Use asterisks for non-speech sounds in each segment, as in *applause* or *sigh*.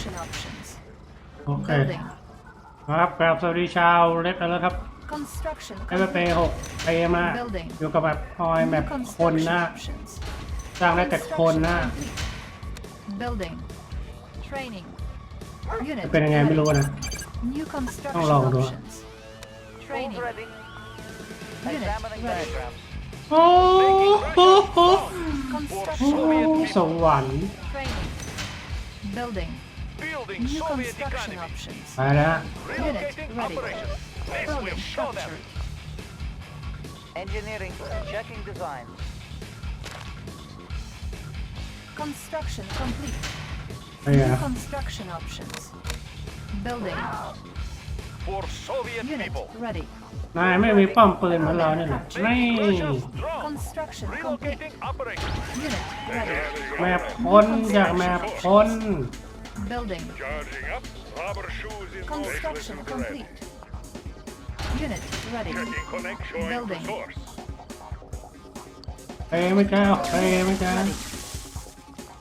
Construction options. โอเค Building. ครับกราบสวัสดีชาวเล็กแล้วครับ Construction เอฟเป complete. หกเปมา Building. อยู่กับแบบพอยแบบ New คน construction นะ options. สร้างได้แต่คนนะ Construction complete. Building. Training. จะ Unit เป็นยังไงไม่รู้ ready. นะ New construction ต้องลองดู options. Training. ready. Unit Examining ready. diagrams. โอ้โห Construction สวรรค์ training. Building. Building New Soviet construction economy. options. ไปแล้ว Relocating ready. operations. This Building will show them. structure. Engineering. Checking design. Construction complete. ไปไง New นะ construction options. Building. For Soviet Unit people. ready. นายไม่มีป้อมปืนเหมือนเราเนี่ยหรอนี่ Russia's drone. Construction complete. Relocating operations. Unit ready. แมพพ้นจากแมพพ้น Building. Charging up. Rubber shoes in Construction motion. complete. Unit ready. Checking connection to Building. source. เปไหม่จ้าเปไหม่จ้า Ready.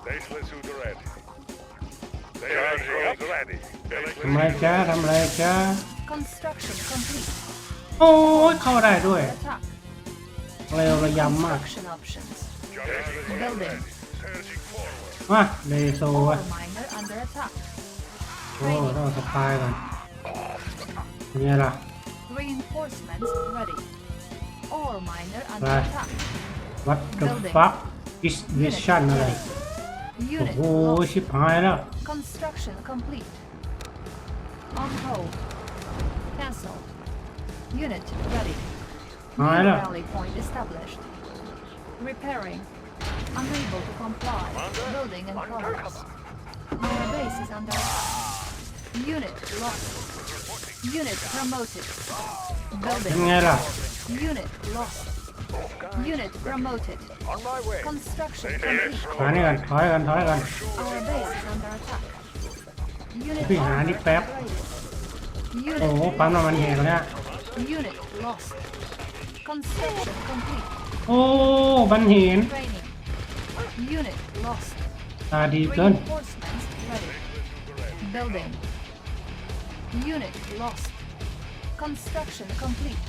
Baseless suit ready. Charging up. Ready. ทำไรจ้าทำไรจ้า Construction complete. โอ้ยเข้าได้ด้วย Attack. เร็วระยำมาก Construction options. Charging Building. Surging forward. มาเลโซ Ore อะ miner under attack. โอ้ต้องเอาสปายก่อนเป็นไงล่ะ Reinforcements ready. Ore miner under Right. attack. วัด the Building. fuck is this Unit ชั่นอะไร ready. โอ้ Unit โห lost. ชิบหายแล้ว Construction complete. On hold. Cancel. Unit ready. New Alright, look. rally point established. Repairing. Unable to comply. Building in progress. Our base is under attack. Unit lost. Unit promoted. เป็น Building. ไงล่ะ Unit lost. Unit promoted. On my way. Construction complete. หานี่กันถอยกันถอยกัน Our base is under attack. Unit พี่หานี่แป๊บ upgraded. โอ้โห Unit ปั๊มน้ำมันแหกแล้วเนี่ย Unit lost. Construction complete. โอ้ บันเห็น Training. Unit lost. ตาดีเกิน Reinforcements ready. Building. Unit lost. Construction complete.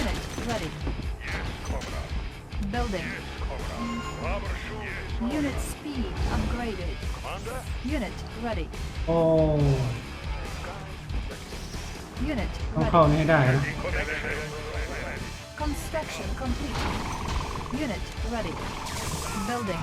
Unit ready. Building. Rubber shoes. Unit speed upgraded. Commander. Unit ready. โอ้ Unit ต้องเข้า ready. นี่ให้ได้นะ Connection. Construction complete. Unit ready. Building.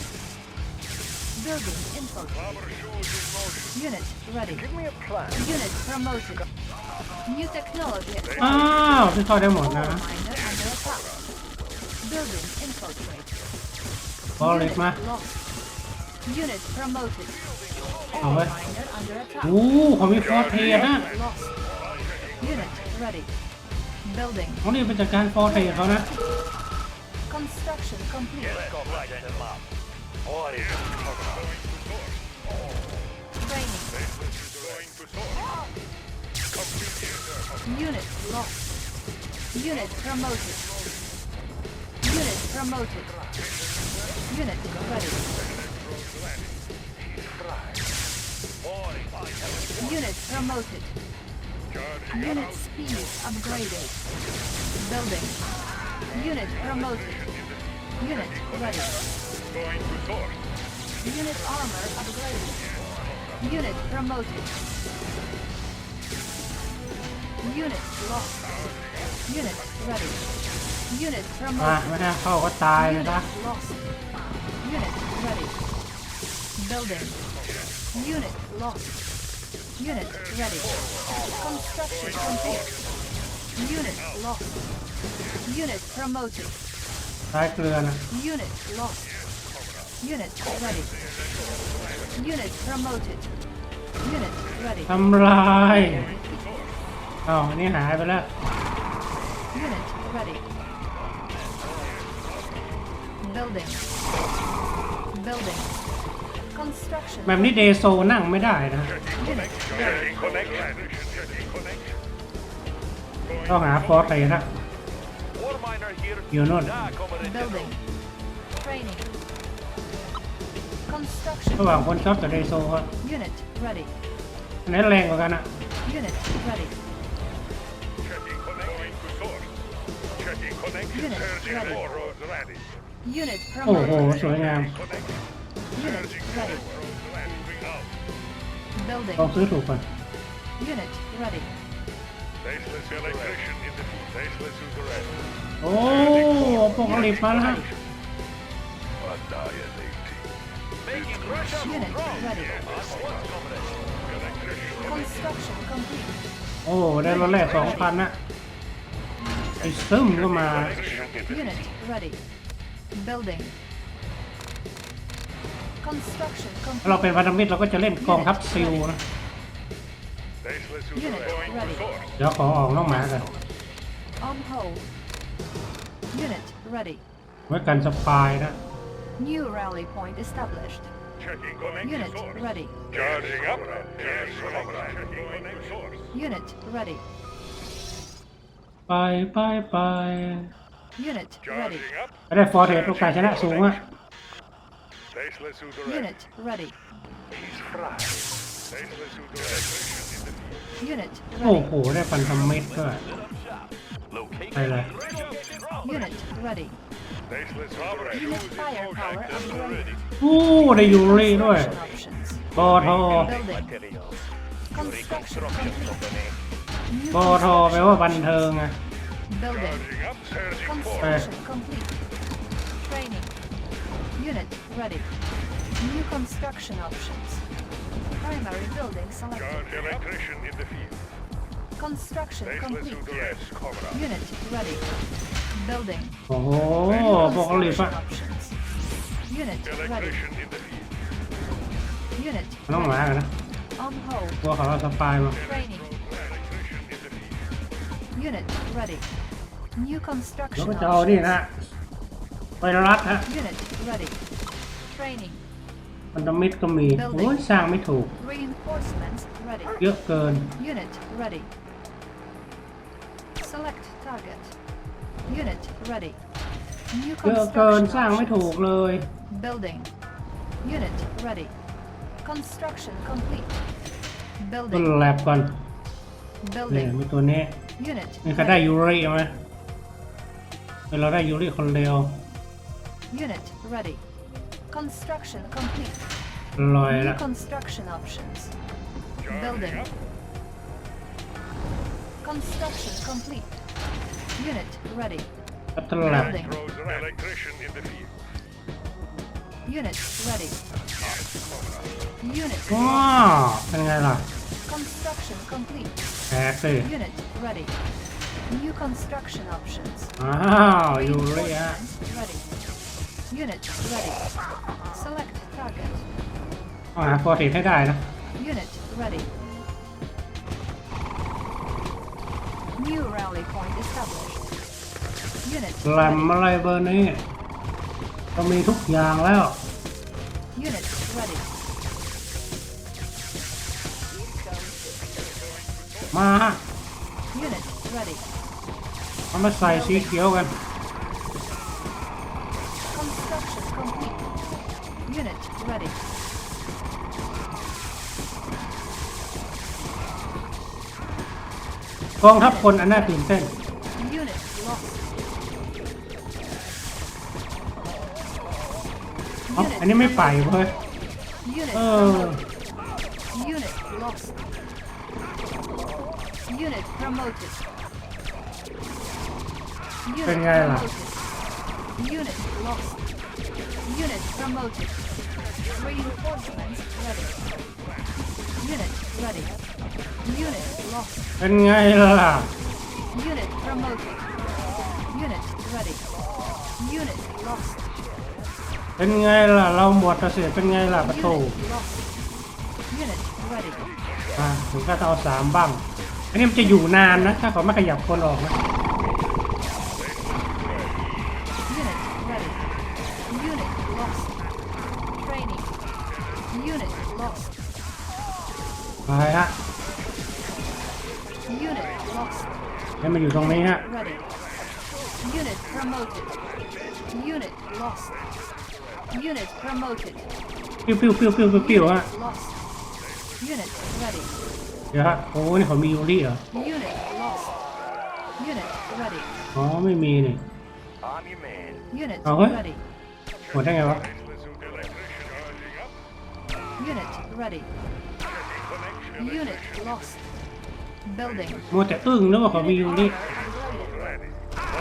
Building infiltrated. Rubber shoes in motion. Unit ready. Give me a plan. Unit promoted. New technology อ้า acquired. วที่เข้าได้หมดนะ Ore miner under attack. Building infiltrated. บอลเล็ก Unit มา lost. Unit promoted. เอาไว้ Ore miner under attack. โอ้เขามีฟอร์เทสนะ Lost. Unit ready. Building. ต้องรีบไปจัดการฟอร์เทสเขานะ Construction complete. Go light them up. What is. Unit lost. Unit promoted. Unit promoted. Unit ready. Unit promoted. Unit speed upgraded. Building. Unit promoted. Unit ready. Going to source. Unit armor upgraded. Unit promoted. Unit lost. Unit ready. Unit มา promoted. ไม่ได้เข้าก็ตายเลยนะ Unit lost. Unit ready. Building. Unit lost. Unit ready. Construction complete. Unit lost. Unit promoted. ตายเกลือนะ Unit lost. Unit ready. Unit promoted. Unit ready. ทำลายอ้าวอันนี้หายไปแล้ว Unit ready. Building. Building. Construction. แบบนี้เดโซนั่งไม่ได้นะ Unit ready. Checking connection. Checking connection. ต้องหาฟอร์เตนะ War miner here. You're not. Da, comrade. Building. Training. Construction. ระหว่างคนชอบกับเดโซอะ Unit ready. อันไหนแรงกว่ากันอะ Unit ready. Checking connection to source. Checking connection. Unit Surging ready. for roads ready. Unit โอ้โห promoted. สวยงาม Connection. Unit Surging ready. for roads ready. Moving out. Building. ลองซื้อถูกก่อน Unit ready. Faceless electrician in the field. Faceless to the ready. โอ้พวกลิฟต์มาแล้วฮะ Annihilating. Making Russia Unit wrong. ready. Electrician. Construction complete. โอ้ได้รถแรกสองพันนะไอ้ซึมก็มา Unit ready. Building. Construction ถ้าเรา complete. เป็นพันธมิตรเราก็จะเล่นกองทัพซิลนะ Faceless to the Unit ready. Going to ready. source. เดี๋ยวขอออกน้องหมากัน On hold. Unit ready. ไว้กันสปายนะ New rally point established. Checking connection Unit source. ready. Charging up. Yes, comrade. Checking connection source. Unit ready. ไปไปไป Unit ready. Charging up. ไม่ได้ฟอร์เทสโอกาสชนะสูงอะ Faceless to the ready. Unit ready. He's fried. Faceless to the electrician in the field. Unit โอ้ ready. โห ได้พันธมิตรด้วยไปเลย Unit ready. Faceless to the ready. Unit firepower upgraded. โอ้ได้ยูรีด้วย Construction options. บอทอ Building. Construction complete. New บอทอแปลว่าบันเทิงอะ Building. Charging up. Surging forward. Construction complete. Training. Unit ready. New construction options. Primary building selected. Charge electrician in the field. Construction Faceless to complete. the rest. Comrade. Unit ready. Building. โอ้โหพวกลิฟต์อะ Construction options. Unit ready. Electrician in the field. Unit น้องหมากันนะ on hold. พวกเขาเอาสปายมา Training. Electrician in the field. Unit ready. New แล้ว construction ก็จะเอานี่ options. นะไปรัดฮะ Unit ready. Training. พันธมิตรก็มีโอ้ยสร้างไม่ถูก Reinforcements ready. เยอะเกิน Unit ready. Select target. Unit ready. New เยอะเกิน construction สร้างไม่ถูก options. เลย Building. Unit ready. Construction complete. ต้น Building. แลบก่อนนี่ Building. มีตัวนี้ Unit มีใครได้ ready. ยูริไหมเราได้ยูริคนเดียว Unit ready. Construction complete. ลอย New ละ construction options. Charging Building. up. Construction complete. Unit ready. ก็ต้นแลบ Building. Throws an electrician in the field. Unit ready. Unit ว้า lost. เป็นไงล่ะ Construction complete. แตกสิ Unit ready. New construction options. อ้าวยูริฮะ Reinforcements ready. Unit ready. Select target. ต้องหาฟอร์เทสให้ได้นะ Unit ready. New rally point established. Unit แหลม ready. อะไรเบอร์นี้เรามีทุกอย่างแล้ว Unit ready. มาฮะ Unit ready. เอามาใส่สีเขียวกัน Construction complete. Unit ready. กองทัพคนอันน่าตื่นเต้น อ้าอันนี้ไม่ไปเว้ย Unit Oh. promoted. Unit lost. Unit promoted. Unit เป็นไงล่ะ promoted. Unit lost. Unit promoted. Reinforcements ready. Unit ready. Unit lost. เป็นไงล่ะ Unit promoted. Unit ready. Unit lost. เป็นไงล่ะ เราหมดเกษตรเป็นไงล่ะประตู Unit ready. อะถึงก็ต้องเอาสามบ้าง อันนี้มันจะอยู่นานนะ ถ้าเขาไม่ขยับคนออกนะ Unit ready. Unit lost. Training. Unit lost. ไปฮะ Unit lost. ให้มันอยู่ตรงนี้ฮะ Ready. Unit promoted. Unit lost. Unit promoted. ปิ้วปิ้วปิ้วปิ้วปิ้วปิ้วฮะ Lost. Unit ready. เดี๋ยวฮะโอ้นี่เขามียูริเหรอ Unit lost. Unit ready. อ๋อไม่มีนี่ I'm your man. Unit Oh, what? ready. หมดได้ไงวะ Unit ready. Unit lost. Building. มัวแต่อึ้งนึกว่าเขามียูริ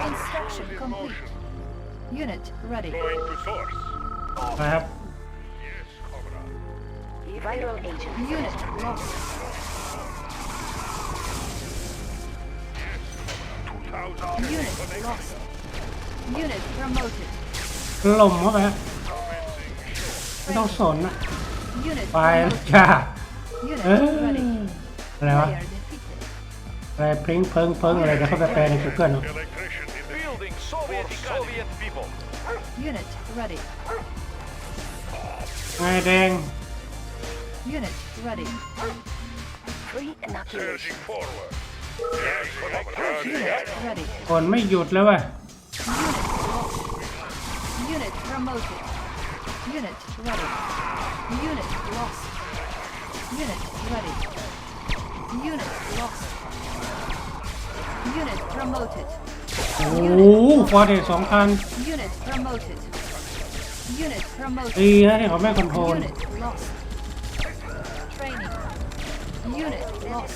Construction complete. Unit ready. Going to source. ไปครับ Yes, comrade. Viral agent. Unit lost. 2,000 Unit lost. Unit promoted. ลมเข้าไปฮะไม่ต้องสนนะ Unit ไปแล้ว promoted. จ้า Unit เออ ready. อะไรวะ Player defeated. อะไรพริ้งเพิงเพิงอะไรเดี๋ยวเข้าไปแปลใน Google เนาะ Electrician in the Building Soviet, Soviet people. Unit ready. ไงแดง Unit ready. Free inoculation. Surging forward. Yes, comrade. Unit ready. คนไม่หยุดแล้วว่ะ Unit lost. Unit promoted. Unit ready. Unit lost. Unit ready. Unit lost. Unit promoted. โอ้โหฟอร์เดสองพัน Unit promoted. Unit promoted. ดีนะที่เขาไม่คอนโทรล Unit lost. Training. Unit lost.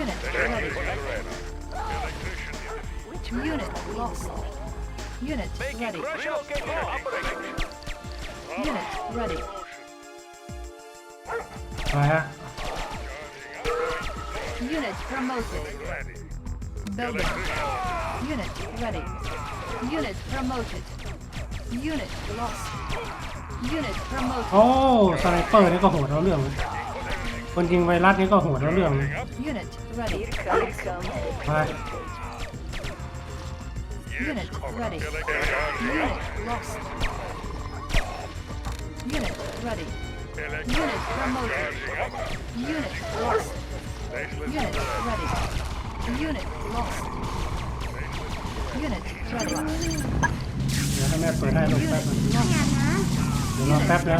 Unit ready. Unit lost. Unit ready. Unit ready. ไปฮะ Unit promoted. Building. Unit ready. Unit promoted. Unit lost. Unit promoted. โอ้สไนเปอร์นี่ก็โหดเอาเรื่องเลยคนยิงไวรัสนี่ก็โหดเอาเรื่องเลย Unit ready. Here comes. ไป Unit ready. Unit lost. Unit ready. Unit promoted. Unit lost. Unit ready. Unit lost. Unit ready. เดี๋ยวให้แม่เปิดให้ลงแป๊บ Unit นึง lost. เดี๋ยวรอแป๊บนะ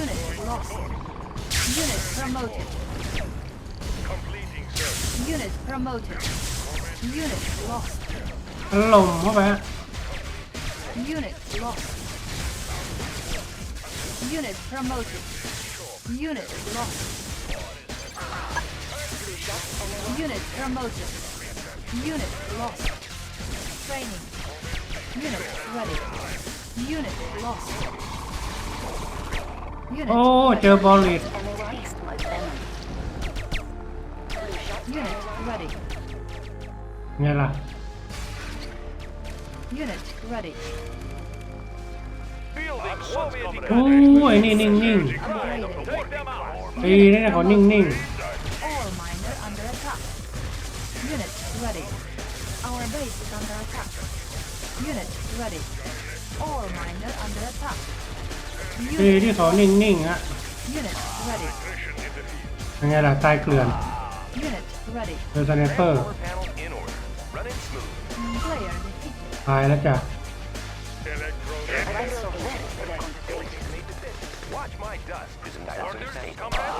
Unit lost. Unit promoted. Completing service. Unit promoted. Unit lost. ลมเข้าไปฮะ Unit lost. Unit promoted. Unit lost. Unit promoted. Unit lost. Training. Unit ready. Unit lost. Unit โอ้ เจอบอลลิด Anyone east my venom. Unit ready. ไงล่ะ Unit ready. Building Soviet โอ้ไอ้นี่นิ่งนิ่ง Upgraded. Take them out. ๆดีนะเนี่ยเขานิ่งนิ่ง All miner under attack. Unit ready. Our base is under attack. Unit ready. All miner under attack. ๆดี Unit, ที่เขานิ่งนิ่งๆฮะ unit ready. ยังไงล่ะตายเกลื่อน Unit ready. เจอสไนเปอร์ Power panel in order. Running smooth. Player defeated. ตายแล้วจ้ะ Viral agent. Watch my dust. Orders, comrade?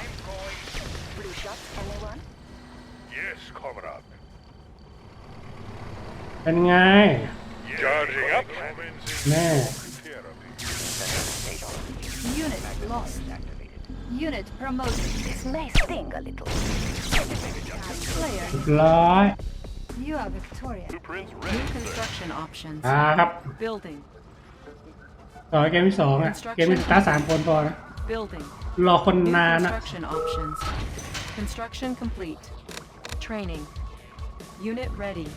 I'm going. Blue shots. Anyone? Yes, comrade. เป็นไง Charging up. แม่ Unit lost. Unit promoted. This may sting a little. Player, ร้อย you are victorious. Blueprints New ready. construction options. อ่าครับ Building. ต่อเกมที่สองอ่ะ เกมที่สตาร์ทสามคนพอนะ Building. รอคน New นานอ่ะ construction options. Construction complete. Training. Unit ready.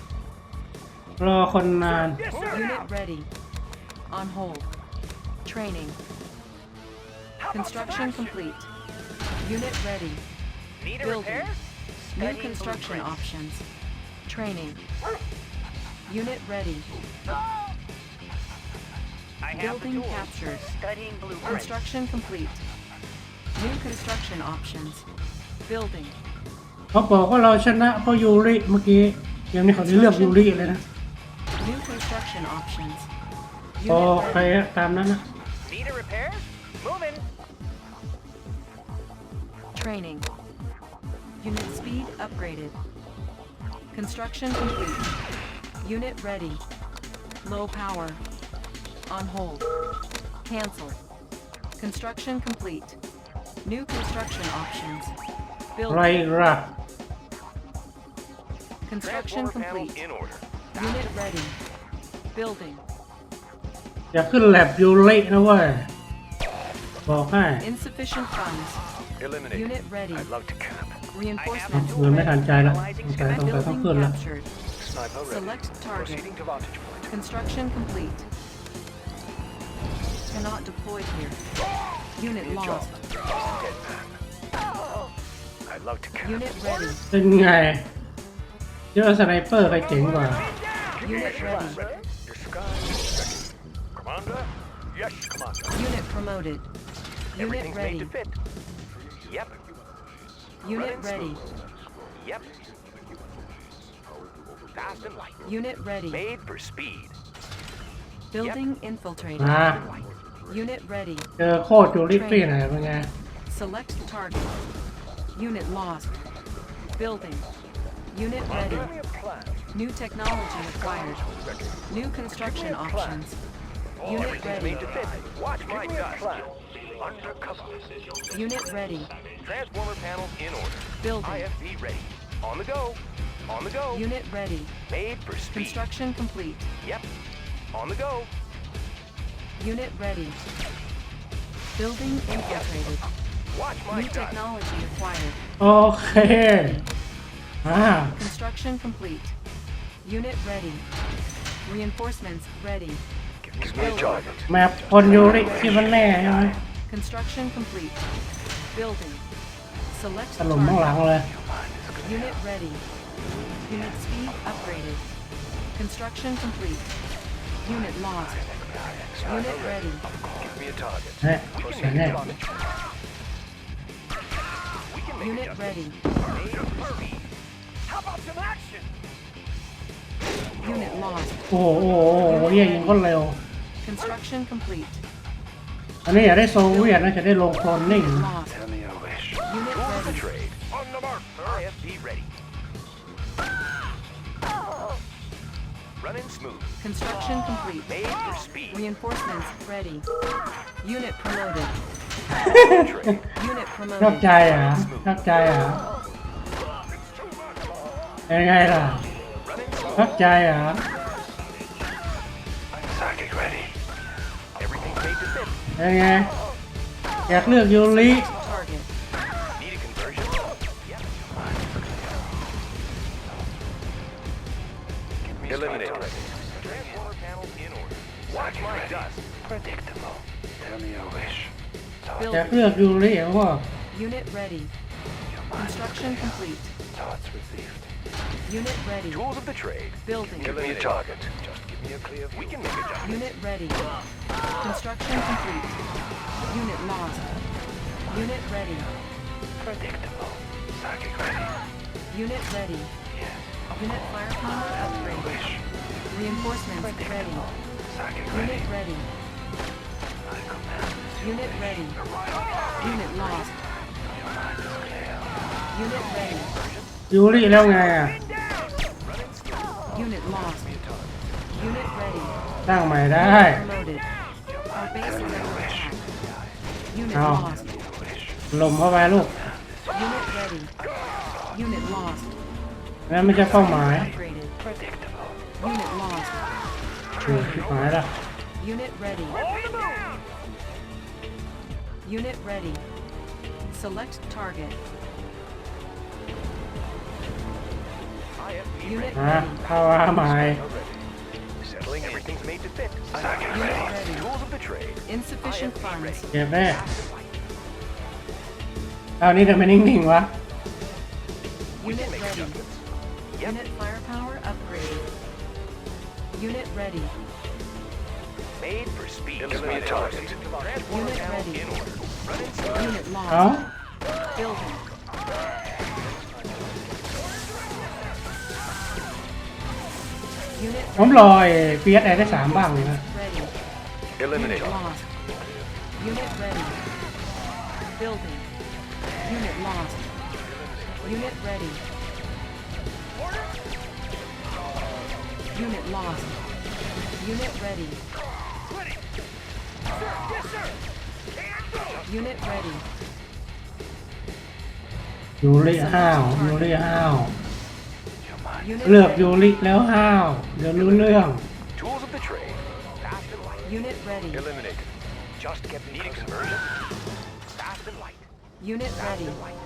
รอคนนาน Unit ready. On hold. Training. Construction complete. Unit ready. Need Building. New construction options. Training. Unit ready. I have the Building tools. captured. Studying blueprints. Construction complete. New construction options. Building. เขาบอกว่าเราชนะเพราะยูริเมื่อกี้เกมนี้เขาจะเลือกยูริเลยนะ New construction options. โอ Unit เค ready. ตามนั้นนะ Need a repair? Moving. Training. Unit speed upgraded. Construction complete. Unit ready. Low power. On hold. Cancel. Construction complete. New construction options. ไร Building. ล่ะ Construction Transformer panels complete. in order. Unit ready. Building. อย่าขึ้นแลบยูรินะเว้ย บอกให้ Insufficient funds. Eliminated. Unit ready. I'd love to camp. เ Reinforcements งินไม่ทัน ready. ใจแล้วสงสัยต้องไปต้องขึ้น Building แล้ว captured. Sniper ready. Select target. Proceeding to vantage point. Construction complete. Cannot deploy here. Unit Good job. lost. Dead man. I'd love to camp. Unit ready. เป็นไงเจอสไนเปอร์ใครเจ๋งกว่า Unit ready. Your sky is ready. Commander? Yes, Commander. Unit promoted. Unit Everything's made ready. to fit. Yep. Unit Running ready. smooth. Yep. Fast and light. Unit ready. Made for speed. Building infiltrated. มา Unit ready. เจอโคตรยูริปี้ไหนเป็นไง Select target. Unit lost. Building. Unit ready. New technology acquired. New construction options. Unit ready. Watch my. Undercover. Unit ready. Transformer panels in order. Building. IFB ready. On the go. On the go. Unit ready. Made for speed. Construction complete. Yep. On the go. Unit ready. Building infiltrated. Watch my New technology acquired. Okay. Oh, *laughs* ah. Construction complete. Unit ready. Reinforcements ready. Give me a target. แมปคนยูริที่มันแน่ใช่ไหม Construction complete. Building. Select ถล่มข้างหลัง target. เลย Unit ready. Unit speed upgraded. Construction complete. Unit lost. Unit ready. Give me a target. เฮ้ยเสียแน่ We can make Unit adjustments. ready. Made for speed. How about some action? Unit lost. โอ้โหโอ้โหโอ้โหเยี่ยยิงคนเร็ว Construction complete. อันนี้อยากได้โซเวียตนะจะได้ลงโคลนนิ่ง Unit lost. Tell me a wish. Unit Tools of the ready. trade. On the mark, sir. IFV ready. Running smooth. Construction complete. Made for speed. Reinforcements ready. Unit promoted. Trade. Unit ชอบใจ promoted. อะชอบใจอะเป็นไงล่ะ Running ช smooth. อบใจอะ Psychic ready. Everything's made to fit. เป็นไง อยากเลือกยูริ Target. Need a conversion? Yep. Eliminate. Transformer panels in order. Watch my dust. Predictable. Tell me a wish. อยาก Building. เลือกยูริเพราะว่า Unit ready. Construction complete. Thoughts received. Unit ready. Tools of the trade. Building. Give me a target. Just give me a clear view. We can make adjustments. Unit ready. Construction complete. Unit lost. Unit ready. Predictable. Psychic ready. Unit ready. Unit firepower upgrade. Wish. Reinforcements ready. Psychic ready. Unit ready. I command. Unit ready. Unit lost. Unit ready. ยูริแล้วไงอ่ะ Unit lost. Unit ready. สร้างใหม่ได้ Promoted. Our base is under attack. Unit Ow. lost. ลมเข้าไปลูก Unit ready. Unit lost. นั่นไม่ใช่เป้าหมาย Upgraded. Unit lost. อืมชิบหายละ Unit ready. Unit ready. Select target. Unit ready. มา ready. เข้ามาใหม่ Settling everything's made to fit. Unit ready. Tools of the trade. Insufficient funds. เก็บแม่เอานี่ทำไมนิ่งๆวะ Unit make ready. adjustments. Unit firepower upgraded. Unit ready. Made for speed. Eliminate target. Transformer Unit panel ready. in order. Running smooth. Unit เอ้า lost. Building. ผมรอไอ้พีเอสไอได้สามบ้างเลยนะ ready. Eliminate Unit lost. Unit ready. Building. Unit lost. Unit ready. Unit lost. Unit ready. Unit ready. ยูริห้าวยูริห้าว Unit เลือก ready. ยูริแล้วห้าว เดี๋ยวรู้เรื่อง Tools of the trade. Fast and light. Unit ready. Eliminate. Just get needing conversion. Fast and light. Unit Fast ready. and light.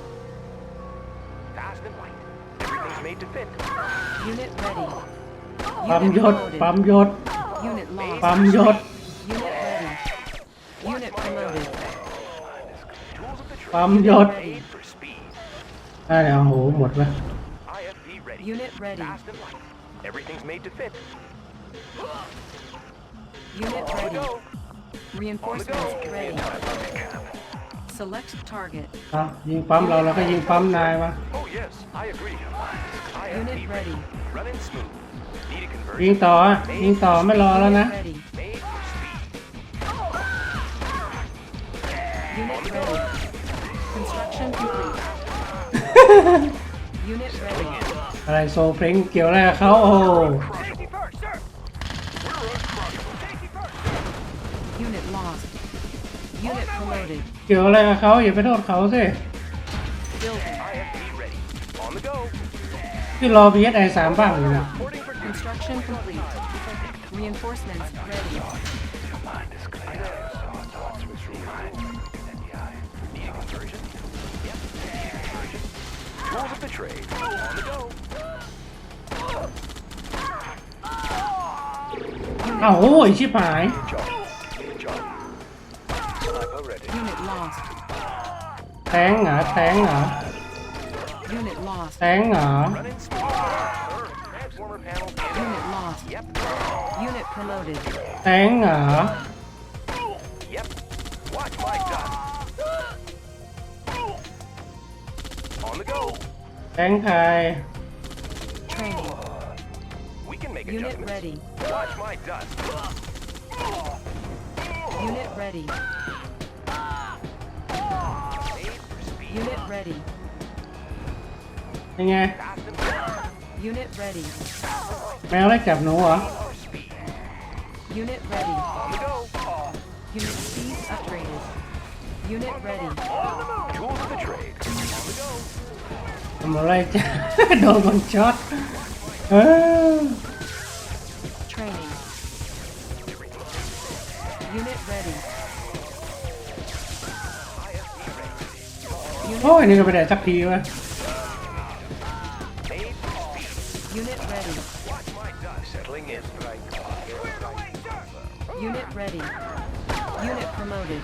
Fast and light. Everything's made to fit. Unit ready. ปั๊ม Unit ยศ promoted. ปั๊มยศ Unit lost. ปั๊มยศ Unit ready. Unit promoted. Tools of the trade. ปั๊มยศ Made for speed. ได้แล้วโอ้โหหมดเลย IFV ready. Unit ready. Fast and light. Everything's made to fit. Unit On the ready. go. Reinforcements ready. Select target. เอายิงปั๊มเราแล้วก็ยิงปั๊มนายมา Oh yes, I agree. IFV Unit ready. Running smooth. Need a ยิง conversion. ต่ออะยิงต่อไม่รอแล้วนะ Unit ready. Made for speed. Unit ready. Construction complete. Unit ready. อะไรโซเพลงเกี่ยวอะไรกับเขาโอ้ Safety first, sir. Safety first. Unit lost. Unit promoted. เกี่ยวอะไรกับเขาอย่าไปโทษเขาสิ Building. IFV ready. On the go. ที่รอพีเอสไอสามบ้างอยู่นะ Reporting for duty. Construction complete. Reinforcements ready. Need a conversion? Yep. Need a conversion. Tools of the trade. On the go. อ้าวโอ้ยชิบหาย Job. Job. Sniper ready. Unit lost. แทงเหรอแทงเหรอ Unit lost. แทงเหรอ Running smooth. Sir, transformer panel in. Unit lost. Yep. Unit promoted. แทงเหรอ Yep. Watch my dust. On the go. แทงใคร Training. We can make Unit adjustments. ready. Watch my dust. Unit ready. Made for speed. Unit ready. ยังไง Fast and light. Unit ready. แมวไล่จับหนูเหรอ For speed. Unit ready. On the go. Unit speed upgraded. Unit ready. Tools of the trade. On the go. ทำอะไรจ้ะโดนคนช็อตเออ Training. Unit ready. Unit โอ้ยนี่ก็ไปได้สักทีวะ Made for speed. Unit ready. Watch my dust. Settling in. Right. Unit ready. Unit promoted.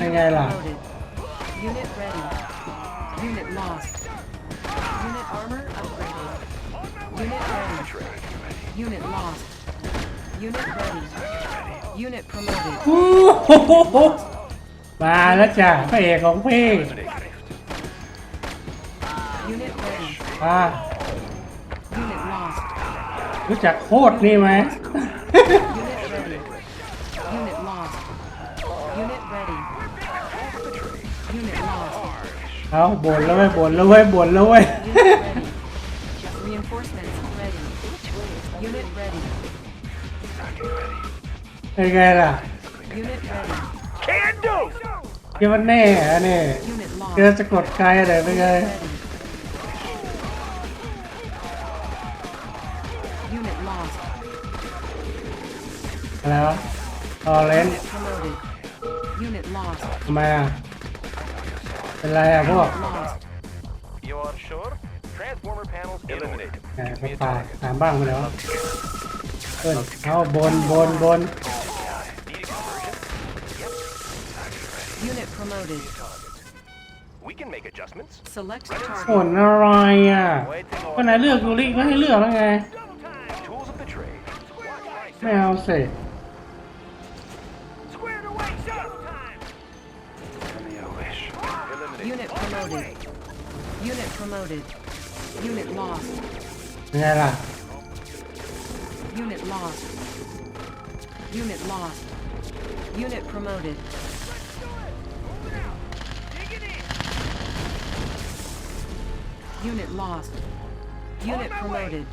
ยังไงล่ะ Promoted. Unit ready. Unit lost. Unit armor upgraded. Unit ready. Unit lost. Unit ready. Unit promoted. โอ้โหมาแล้วจ้ะพระเอกของพี่ Unit ready. มา Unit lost. รู้จักโคตรนี่ไหม เอาบ่นแล้วเว้ยบ่นแล้วเว้ยบ่นแล้วเว้ย Unit ready. Reinforcements ready. Unit ready. เป็นไงล่ะ Unit ready. Can do. คิดว่าแน่เหรอเนี่ย Unit lost. เจอสะกดไกลอะไรเป็นไง Ready. Unit lost. อะไรวะตอเลน Unit promoted. Unit lost. ทำไมอะ เป็นไรอะพวก Lost. You are sure? Transformer panels eliminated. แหมเขาตายถามบ้างไปแล้วเอิ้นเอาบนบนบน Need a conversion? Unit promoted. We We can make adjustments. Select ผ target. ลอะไรอะก็ไหนเลือกยูริก็ให้เลือกแล้วไง Tools of the trade. Watch my ไม่เอาสิ Squared promoted. Unit lost. ยังไงล่ะ Unit lost. Unit lost. Unit promoted. Unit lost. Unit promoted.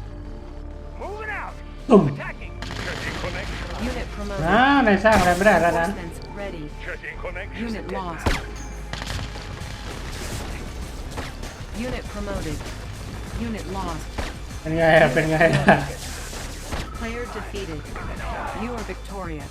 Moving out. ตุ่ม Attacking. Checking connection. Unit นะ promoted. ในสร้างอะไรไม่ได้แล้วนะ Reinforcements ready. Checking connection. Unit lost. Unit promoted. Unit lost. เป็นไงอะเป็นไงอะ Player defeated. You are victorious.